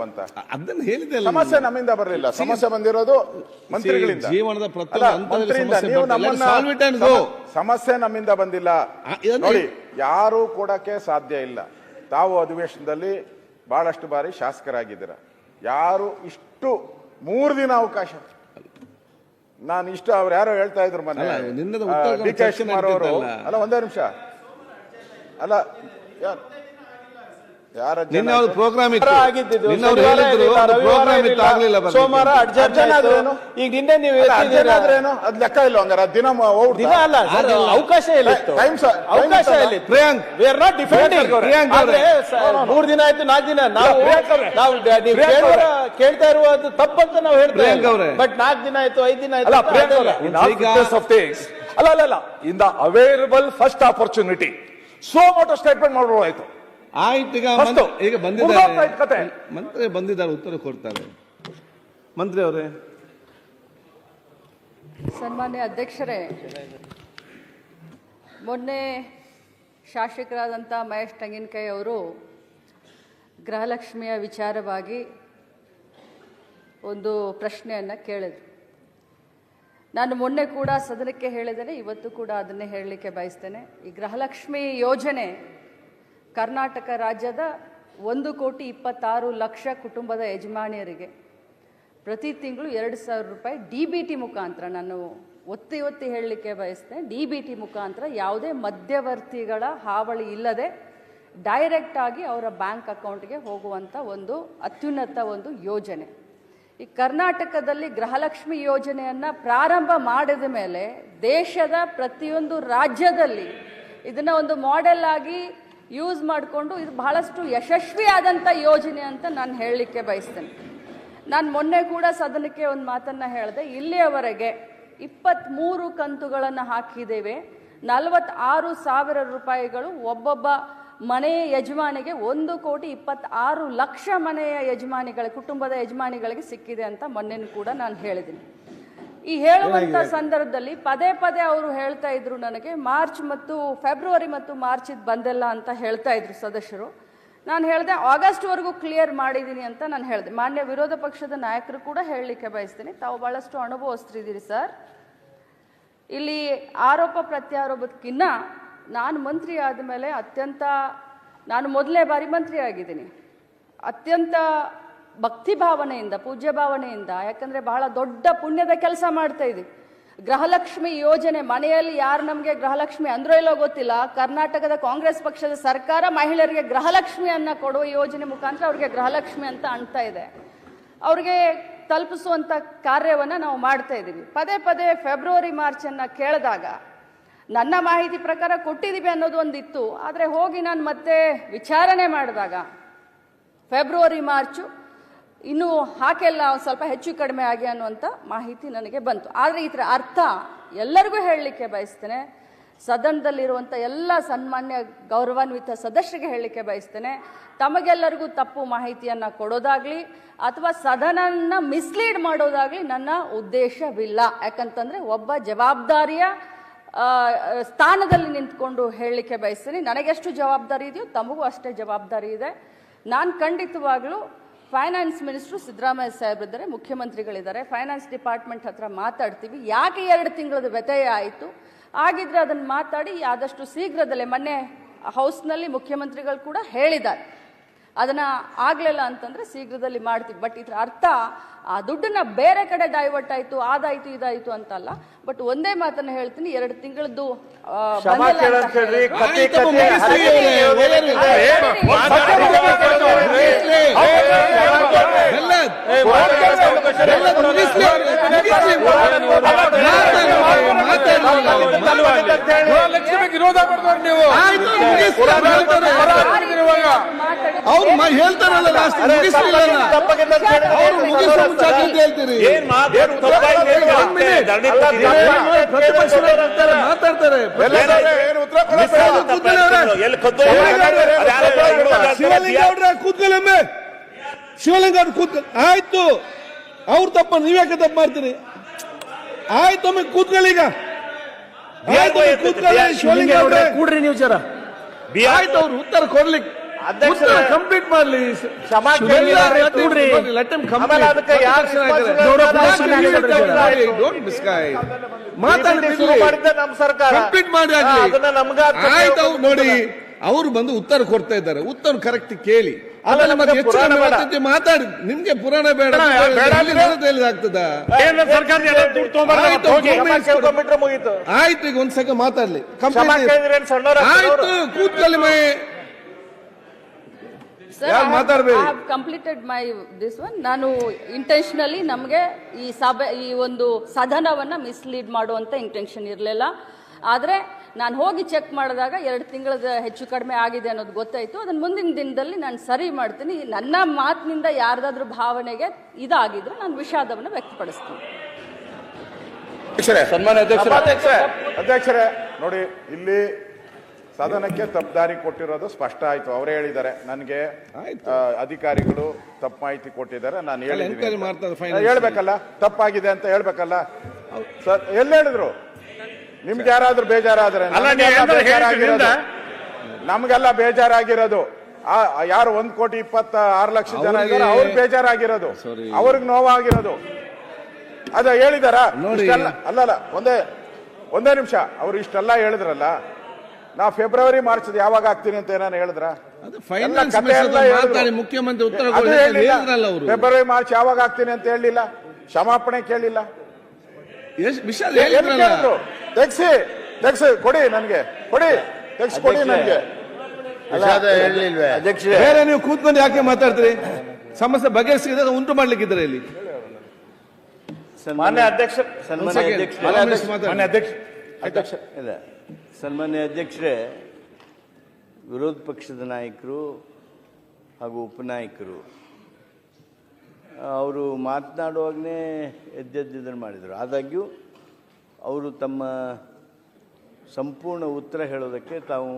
ಬಂತ? ಅದನ್ನ ಹೇಳಿದೆ ಸಮಸ್ಯೆ ನಮ್ಮಿಂದ ಬರಲಿಲ್ಲ. ಸಮಸ್ಯೆ ಬಂದಿರೋದು ಮಂತ್ರಿಗಳಿಂದ. ಜೀವನದ ಪ್ರತಿಯೊಂದು ಸಮಸ್ಯೆ ನಮ್ಮಿಂದ ಬಂದಿಲ್ಲ. ನೋಡಿ ಯಾರು ಕೊಡಕ್ಕೆ ಸಾಧ್ಯ ಇಲ್ಲ. ತಾವು ಅಧಿವೇಶನದಲ್ಲಿ ಬಹಳಷ್ಟು ಬಾರಿ ಶಾಸಕರಾಗಿದ್ದೀರ. ಯಾರು ಇಷ್ಟು ಮೂರು ದಿನ ಅವಕಾಶ ನಾನು ಇಷ್ಟು ಅವ್ರು ಯಾರೋ ಹೇಳ್ತಾ ಇದ್ರು ಮನೆ ಡಿ ಕೆ ಶಿವಕುಮಾರ್ ಅವರು. ಅಲ್ಲ ಒಂದೇ ನಿಮಿಷ. ಅಲ್ಲ ನಿನ್ನೆ ಒಂದು? ಪ್ರೋಗ್ರಾಮ್ ಇತ್ತು. ನಿನ್ನೆ ಅವ್ರು ಹೇಳಿದ್ರು ಪ್ರೋಗ್ರಾಮ್ ಇತ್ತು ಆಗ್ಲಿಲ್ಲ. ಸೋಮವಾರ ಅಡ್ಜಸ್ಟ್ ಅರ್ಜೆಂಟ್ ಆದ್ರೇನು? ಈಗ ನಿನ್ನೆ ನೀವು ಅಲ್ಲ, ಅರ್ಜೆಂಟ್ ಆದ್ರೇನು ಅದ್ ಲೆಕ್ಕ ಇಲ್ಲ ಹಂಗಾರ. ದಿನ? ದಿನ ಅಲ್ಲ. ಅವಕಾಶ ಇಲ್ಲ. ಟೈಮ್ ಅವಕಾಶ ಇಲ್ಲ Priyank. We are not defending Priyank. ಮೂರ್ ದಿನ ಆಯ್ತು ನಾಲ್ಕು ದಿನ. ನಾವು. ನಾವು ಕೇಳ್ತಾ ಇರುವುದು ತಪ್ಪಂತ ನಾವು ಹೇಳ್ತಾ ಬಟ್ ನಾಲ್ಕು ದಿನ ಆಯ್ತು ಐದು ದಿನ ಆಯ್ತು ಅಲ್ಲ ಅಲ್ಲ ಅಲ್ಲ in the available first opportunity suo motu statement ಮಾಡಿರೋ ಆಯ್ತು. ಈಗ First, ಈಗ ಮುಗ್ದೋಗ್ತಾ ಬಂದಿದ್ದಾರೆ ಇತ್ತು ಮಂತ್ರಿ ಬಂದಿದ್ದಾರೆ ಉತ್ತರ ಕೊಡ್ತಾರೆ. ಮಂತ್ರಿ ಅವರೇ. ಸನ್ಮಾನ್ಯ ಅಧ್ಯಕ್ಷರೇ ಮೊನ್ನೆ ಶಾಸಕರಾದಂಥ ಮಹೇಶ್ ತೆಂಗಿನಕಾಯಿ ಅವರು ಗೃಹಲಕ್ಷ್ಮಿಯ ವಿಚಾರವಾಗಿ ಒಂದು ಪ್ರಶ್ನೆಯನ್ನು ಕೇಳಿದ್ರು. ನಾನು ಮೊನ್ನೆ ಕೂಡ ಸದನಕ್ಕೆ ಹೇಳಿದ್ದೇನೆ ಇವತ್ತು ಕೂಡ ಅದನ್ನೇ ಹೇಳಲಿಕ್ಕೆ ಬಯಸ್ತೇನೆ. ಈ ಗೃಹಲಕ್ಷ್ಮಿ ಯೋಜನೆ ಕರ್ನಾಟಕ ರಾಜ್ಯದ ಒಂದು ಕೋಟಿ ಇಪ್ಪತ್ತಾರು ಲಕ್ಷ ಕುಟುಂಬದ ಯಜಮಾನಿಯರಿಗೆ ಪ್ರತಿ ತಿಂಗಳು ಎರಡು ಸಾವಿರ ರೂಪಾಯಿ ಡಿ ಬಿ ಟಿ ಮುಖಾಂತರ. ನಾನು ಒತ್ತಿ ಒತ್ತಿ ಹೇಳಲಿಕ್ಕೆ ಬಯಸ್ತೇನೆ, ಡಿ ಬಿ ಟಿ ಮುಖಾಂತರ ಯಾವುದೇ ಮಧ್ಯವರ್ತಿಗಳ ಹಾವಳಿ ಇಲ್ಲದೆ ಡೈರೆಕ್ಟಾಗಿ ಅವರ ಬ್ಯಾಂಕ್ ಅಕೌಂಟ್ಗೆ ಹೋಗುವಂಥ ಒಂದು ಅತ್ಯುನ್ನತ ಒಂದು ಯೋಜನೆ. ಈ ಕರ್ನಾಟಕದಲ್ಲಿ ಗೃಹಲಕ್ಷ್ಮಿ ಯೋಜನೆಯನ್ನು ಪ್ರಾರಂಭ ಮಾಡಿದ ಮೇಲೆ ದೇಶದ ಪ್ರತಿಯೊಂದು ರಾಜ್ಯದಲ್ಲಿ ಇದನ್ನು ಒಂದು ಮಾಡೆಲ್ ಆಗಿ ಯೂಸ್ ಮಾಡಿಕೊಂಡು ಇದು ಬಹಳಷ್ಟು ಯಶಸ್ವಿಯಾದಂಥ ಯೋಜನೆ ಅಂತ ನಾನು ಹೇಳಲಿಕ್ಕೆ ಬಯಸ್ತೇನೆ. ನಾನು ಮೊನ್ನೆ ಕೂಡ ಸದನಕ್ಕೆ ಒಂದು ಮಾತನ್ನು ಹೇಳಿದೆ. ಇಲ್ಲಿಯವರೆಗೆ ಇಪ್ಪತ್ತ್ಮೂರು ಕಂತುಗಳನ್ನು ಹಾಕಿದ್ದೇವೆ. ನಲವತ್ತಾರು ಸಾವಿರ ರೂಪಾಯಿಗಳು ಒಬ್ಬೊಬ್ಬ ಮನೆಯ ಯಜಮಾನಿಗೆ ಒಂದು ಕೋಟಿ ಇಪ್ಪತ್ತಾರು ಲಕ್ಷ ಮನೆಯ ಯಜಮಾನಿಗಳ ಕುಟುಂಬದ ಯಜಮಾನಿಗಳಿಗೆ ಸಿಕ್ಕಿದೆ ಅಂತ ಮೊನ್ನೆನೂ ಕೂಡ ನಾನು ಹೇಳಿದ್ದೀನಿ. ಈ ಹೇಳುವಂತ ಸಂದರ್ಭದಲ್ಲಿ ಪದೇ ಪದೇ ಅವರು ಹೇಳ್ತಾ ಇದ್ರು ನನಗೆ ಮಾರ್ಚ್ ಮತ್ತು ಫೆಬ್ರವರಿ ಮತ್ತು ಮಾರ್ಚ್ ಇದು ಬಂದಿಲ್ಲ ಅಂತ ಹೇಳ್ತಾ ಇದ್ರು ಸದಸ್ಯರು. ನಾನು ಹೇಳಿದೆ ಆಗಸ್ಟ್ವರೆಗೂ ಕ್ಲಿಯರ್ ಮಾಡಿದ್ದೀನಿ ಅಂತ ನಾನು ಹೇಳಿದೆ. ಮಾನ್ಯ ವಿರೋಧ ಪಕ್ಷದ ನಾಯಕರು ಕೂಡ ಹೇಳಲಿಕ್ಕೆ ಬಯಸ್ತೀನಿ. ತಾವು ಬಹಳಷ್ಟು ಅನುಭವಿಸ್ತಿದ್ದೀರಿ ಸರ್. ಇಲ್ಲಿ ಆರೋಪ ಪ್ರತ್ಯಾರೋಪಕ್ಕಿನ್ನ ನಾನು ಮಂತ್ರಿ ಆದಮೇಲೆ ಅತ್ಯಂತ ನಾನು ಮೊದಲೇ ಬಾರಿ ಮಂತ್ರಿ ಆಗಿದ್ದೀನಿ. ಅತ್ಯಂತ ಭಕ್ತಿ ಭಾವನೆಯಿಂದ, ಪೂಜ್ಯ ಭಾವನೆಯಿಂದ, ಯಾಕಂದರೆ ಬಹಳ ದೊಡ್ಡ ಪುಣ್ಯದ ಕೆಲಸ ಮಾಡ್ತಾ ಇದ್ದೀವಿ ಗೃಹಲಕ್ಷ್ಮಿ ಯೋಜನೆ, ಮನೆಯಲ್ಲಿ ಯಾರು ನಮಗೆ ಗೃಹಲಕ್ಷ್ಮಿ ಅಂದ್ರೋ ಇಲ್ಲೋ ಗೊತ್ತಿಲ್ಲ, ಕರ್ನಾಟಕದ ಕಾಂಗ್ರೆಸ್ ಪಕ್ಷದ ಸರ್ಕಾರ ಮಹಿಳೆಯರಿಗೆ ಗೃಹಲಕ್ಷ್ಮಿಯನ್ನು ಕೊಡುವ ಯೋಜನೆ ಮುಖಾಂತರ ಅವ್ರಿಗೆ ಗೃಹಲಕ್ಷ್ಮಿ ಅಂತ ಅಣ್ತಾ ಇದೆ. ಅವ್ರಿಗೆ ತಲುಪಿಸುವಂಥ ಕಾರ್ಯವನ್ನು ನಾವು ಮಾಡ್ತಾ ಇದ್ದೀವಿ ಪದೇ ಪದೇ ಫೆಬ್ರವರಿ, ಮಾರ್ಚನ್ನು ಕೇಳಿದಾಗ ನನ್ನ ಮಾಹಿತಿ ಪ್ರಕಾರ ಕೊಟ್ಟಿದ್ದೀವಿ ಅನ್ನೋದು ಒಂದಿತ್ತು. ಆದರೆ ಹೋಗಿ ನಾನು ಮತ್ತೆ ವಿಚಾರಣೆ ಮಾಡಿದಾಗ, ಫೆಬ್ರವರಿ, ಮಾರ್ಚು ಇನ್ನೂ ಹಾಕೆಲ್ಲ ಒಂದು ಸ್ವಲ್ಪ ಹೆಚ್ಚು ಕಡಿಮೆ ಆಗಿ ಅನ್ನುವಂಥ ಮಾಹಿತಿ ನನಗೆ ಬಂತು. ಆದರೆ ಇದರ ಅರ್ಥ ಎಲ್ಲರಿಗೂ ಹೇಳಲಿಕ್ಕೆ ಬಯಸ್ತೇನೆ. ಸದನದಲ್ಲಿರುವಂಥ ಎಲ್ಲ ಸನ್ಮಾನ್ಯ ಗೌರವಾನ್ವಿತ ಸದಸ್ಯರಿಗೆ ಹೇಳಲಿಕ್ಕೆ ಬಯಸ್ತೇನೆ. ತಮಗೆಲ್ಲರಿಗೂ ತಪ್ಪು ಮಾಹಿತಿಯನ್ನು ಕೊಡೋದಾಗಲಿ ಅಥವಾ ಸದನನ್ನ ಮಿಸ್ಲೀಡ್ ಮಾಡೋದಾಗಲಿ ನನ್ನ ಉದ್ದೇಶವಿಲ್ಲ. ಯಾಕಂತಂದರೆ ಒಬ್ಬ ಜವಾಬ್ದಾರಿಯ ಸ್ಥಾನದಲ್ಲಿ ನಿಂತ್ಕೊಂಡು ಹೇಳಲಿಕ್ಕೆ ಬಯಸ್ತೀನಿ. ನನಗೆಷ್ಟು ಜವಾಬ್ದಾರಿ ಇದೆಯೋ ತಮಗೂ ಅಷ್ಟೇ ಜವಾಬ್ದಾರಿ ಇದೆ. ನಾನು ಖಂಡಿತವಾಗ್ಲೂ ಫೈನಾನ್ಸ್ ಮಿನಿಸ್ಟ್ರು ಸಿದ್ದರಾಮಯ್ಯ ಸಾಹೇಬ್ರಿದ್ದಾರೆ ಮುಖ್ಯಮಂತ್ರಿಗಳಿದ್ದಾರೆ. ಫೈನಾನ್ಸ್ ಡಿಪಾರ್ಟ್ಮೆಂಟ್ ಹತ್ರ ಮಾತಾಡ್ತೀವಿ. ಯಾಕೆ ಎರಡು ತಿಂಗಳದ ವ್ಯತ್ಯಯ ಆಯಿತು? ಆಗಿದ್ರೆ ಅದನ್ನು ಮಾತಾಡಿ, ಆದಷ್ಟು ಶೀಘ್ರದಲ್ಲೇ ಮೊನ್ನೆ ಹೌಸ್ನಲ್ಲಿ ಮುಖ್ಯಮಂತ್ರಿಗಳು ಕೂಡ ಹೇಳಿದ್ದಾರೆ. ಅದನ್ನ ಆಗಲಿಲ್ಲ ಅಂತಂದ್ರೆ ಶೀಘ್ರದಲ್ಲಿ ಮಾಡ್ತೀವಿ ಬಟ್ ಇದ್ರ ಅರ್ಥ ಆ ದುಡ್ಡನ್ನ ಬೇರೆ ಕಡೆ ಡೈವರ್ಟ್ ಆಯ್ತು ಅದಾಯ್ತು ಇದಾಯ್ತು ಅಂತಲ್ಲ ಬಟ್ ಒಂದೇ ಮಾತನ್ನ ಹೇಳ್ತೀನಿ ಎರಡು ತಿಂಗಳದ್ದು ಲಕ್ಷ್ಮಿ ಕ್ಷಮಾ ಬಂದಿಲ್ಲ ಕೇಳಂತ ಅಂತ ಹೇಳ್ರಿ ಹೇಳಿದ್ರು. ಕತೆ ಆಯ್ತಪ್ಪ, ಕತೆ ಮುಗಿಸ್ಲಿ, ಹರಕೆ ಒಳ್ಳೆಯದು. ಬೆಲ್ಲದ್. ಬೆಲ್ಲದ್ ಮುಗಿಸ್ಲಿ. ಮುಗಿಸ್ಲಿ. ಮಾತಾಡಿ, ಮಾತಾಡಿ. ಗೃಹಲಕ್ಷ್ಮಿಗೆ ವಿರೋಧ ಮಾಡ್ತಾರೆ ನೀವು ಆಯ್ತು, ಮುಗಿಸ್ಲಿ, ಹೇಳ್ತಾರೆ. ಮಾತಾಡಿ- ಅವ್ರು ಮ- ಹೇಳ್ತಾರಲ್ಲ ಲಾಸ್ಟ್ ಮುಗಿಸ್ಲಿಲ್ಲ ಅವ್ರು ಮುಗಿಸೋ ಅಂತ ಹೇಳ್ತೀರಿ ಮಾತಾಡ್ತಾರೆ ಏನು ಉತ್ತರ ಕೊಡೋದು? ಶಿವಲಿಂಗೌಡ್ರ ಕೂತ್ಕೊಳ್ಳೊಮ್ಮೆ ಶಿವಲಿಂಗೌಡ್ರ ಕೂತ್ ಆಯ್ತು ಅವ್ರ ತಪ್ಪ ನೀವ್ಯಾಕೆ ತಪ್ಪು ಮಾಡ್ತೀರಿ ಆಯ್ತು ಒಮ್ಮೆ ಕೂತ್ಕೊಳ್ಳೀಗ ಈಗ ಆಯ್ತು ಕೂತ್ಕೊಳ್ಳಿ ಶಿವಲಿಂಗೌಡ್ರೆ ಕೂಡ್ರಿ ನೀವು ಜರ ಆಯ್ತು ಅವ್ರು ಉತ್ತರ ಕೊಡ್ಲಿಕ್ಕೆ ಕಂಪ್ಲೀಟ್ ಮಾಡ್ಲಿ. ನೋಡಿ. ಅವರು ಬಂದು ಉತ್ತರ ಕೊಡ್ತಾ ಇದ್ದಾರೆ. ಉತ್ತರ ಕರೆಕ್ಟ್ ಕೇಳಿ. ಮಾತಾಡಿ. ನಿಮ್ಗೆ ಪುರಾಣ ಬೇಡ ಆಯ್ತು ಈಗ ಒಂದ್ಸಕ ಮಾತಾಡ್ಲಿ. ಕೂತ್ಕಲ್ಲಿ ಕಂಪ್ಲೇಂಟ್ ಆಯ್ತು. ಕೂತ್ಕೊಳ್ಳಿ ಮೈ Sir, ಯಾರು I have- ಮಾತಾಡ್ಬೇಡಿ. I completed my this one one. ನಾನು ಇಂಟೆನ್ಷನಲಿ ನಮಗೆ ಈ ಸಭೆ ಈ ಒಂದು ಸದನವನ್ನ ಮಿಸ್ಲೀಡ್ ಮಾಡುವಂತ ಇಂಟೆನ್ಷನ್ ಇರಲಿಲ್ಲ. ಆದ್ರೆ ನಾನು ಹೋಗಿ ಚೆಕ್ ಮಾಡಿದಾಗ ಎರಡು ತಿಂಗಳ ಹೆಚ್ಚು ಕಡಿಮೆ ಆಗಿದೆ ಅನ್ನೋದು ಗೊತ್ತಾಯ್ತು. ಅದನ್ನ ಮುಂದಿನ ದಿನದಲ್ಲಿ ನಾನು ಸರಿ ಮಾಡ್ತೀನಿ. ನನ್ನ ಮಾತಿನಿಂದ ಯಾರ್ದಾದ್ರೂ ಭಾವನೆಗೆ ಇದಾಗಿದ್ರೆ ನಾನು ವಿಷಾದವನ್ನು ವ್ಯಕ್ತಪಡಿಸ್ತೀನಿ. ಅಧ್ಯಕ್ಷರೇ ಸನ್ಮಾನ್ಯ ಅಧ್ಯಕ್ಷರೇ. ಅಧ್ಯಕ್ಷರೇ ನೋಡಿ ಇಲ್ಲಿ ಸದನಕ್ಕೆ ತಪ್ಪದಾರಿ ಕೊಟ್ಟಿರೋದು ಸ್ಪಷ್ಟ ಆಯ್ತು. ಅವರೇ ಹೇಳಿದ್ದಾರೆ ನನಗೆ ಅಧಿಕಾರಿಗಳು ತಪ್ಪು ಮಾಹಿತಿ ಕೊಟ್ಟಿದ್ದಾರೆ ನಾನು ಹೇಳಬೇಕಲ್ಲ ತಪ್ಪಾಗಿದೆ ಅಂತ ಹೇಳ್ಬೇಕಲ್ಲ? ಸರ್ ಎಲ್ಲಿ ಹೇಳಿದ್ರು? ನಿಮ್ಗೆ ಯಾರಾದ್ರೂ ಬೇಜಾರಾದ್ರೆ ನಮ್ಗೆಲ್ಲ ಬೇಜಾರಾಗಿರೋದು. ಯಾರು ಒಂದ್ ಕೋಟಿ ಇಪ್ಪತ್ತ ಆರು ಲಕ್ಷ ಜನ ಅವ್ರಿಗೆ- ಇದ್ದಾರೆ ಅವ್ರಿಗೆ ಬೇಜಾರಾಗಿರೋದು. ಅವ್ರಿಗೆ ನೋವಾಗಿರೋದು. ಅದ ಹೇಳಿದಾರ? ಅಲ್ಲ ಅಲ್ಲಲ್ಲ ಒಂದೇ ಒಂದೇ ನಿಮಿಷ. ಅವ್ರು ಇಷ್ಟೆಲ್ಲ ಹೇಳಿದ್ರಲ್ಲ ನಾ ಫೆಬ್ರವರಿ ಮಾರ್ಚ್ ಯಾವಾಗ ಆಗ್ತೀನಿ ಅಂತ ಏನಾರು ಹೇಳಿದ್ರ? ಮುಖ್ಯಮಂತ್ರಿ ಉತ್ತರ ಫೆಬ್ರವರಿ ಮಾರ್ಚ್ ಯಾವಾಗ ಆಗ್ತೀನಿ ಅಂತ ಹೇಳಿಲ್ಲ. ಕ್ಷಮಾಪಣೆ ಕೇಳಿಲ್ಲ. ತೆಗ್ಸಿ ತೆಗ್ಸಿ ಕೊಡಿ ನನ್ಗೆ. ಕೊಡಿ ತೆಗ್ಸಿ ಕೊಡಿ ನನ್ಗೆ. ಅಧ್ಯಕ್ಷರೇ. ಬೇರೆ ನೀವು ಕೂತ್ಕೊಂಡು ಯಾಕೆ ಮಾತಾಡ್ತೀರಿ? ಸಮಸ್ಯೆ ಬಗೆಹರಿಸಿದ ಉಂಟು ಮಾಡ್ಲಿಕ್ಕಿದ್ರೆ ಇಲ್ಲಿ. ಮಾನ್ಯ ಅಧ್ಯಕ್ಷ ಮಾನ್ಯ ಅಧ್ಯಕ್ಷ ಅಧ್ಯಕ್ಷ, ಇಲ್ಲ. ಸನ್ಮಾನ್ಯ ಅಧ್ಯಕ್ಷರೇ, ವಿರೋಧ ಪಕ್ಷದ ನಾಯಕರು ಹಾಗೂ ಉಪನಾಯಕರು ಅವರು ಮಾತನಾಡುವಾಗಲೇ ಎದ್ದೆದ್ದಿದ್ದನ್ನು ಮಾಡಿದರು. ಆದಾಗ್ಯೂ, ಅವರು ತಮ್ಮ ಸಂಪೂರ್ಣ ಉತ್ತರ ಹೇಳೋದಕ್ಕೆ ತಾವು